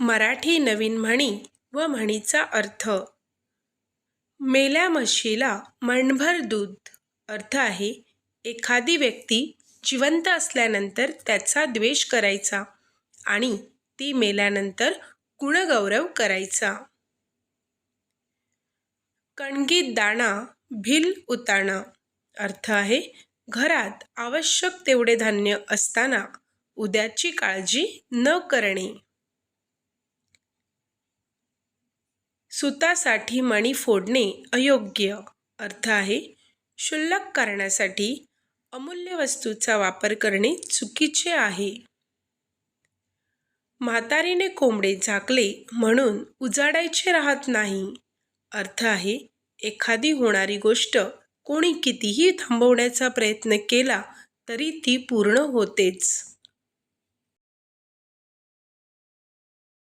मराठी नवीन म्हणी व म्हणीचा अर्थ. मेल्या म्हशीला मणभर दूध. अर्थ आहे एखादी व्यक्ती जिवंत असल्यानंतर त्याचा द्वेष करायचा आणि ती मेल्यानंतर गुणगौरव करायचा. कणगीत दाणा भिल उताणा. अर्थ आहे घरात आवश्यक तेवढे धान्य असताना उद्याची काळजी न करणे. सुतासाठी मणी फोडणे अयोग्य अर्थ आहे. क्षुल्लक करण्यासाठी अमूल्य वस्तूचा वापर करणे चुकीचे आहे. म्हातारीने कोंबडे झाकले म्हणून उजाडायचे राहत नाही. अर्थ आहे एखादी होणारी गोष्ट कोणी कितीही थांबवण्याचा प्रयत्न केला तरी ती पूर्ण होतेच.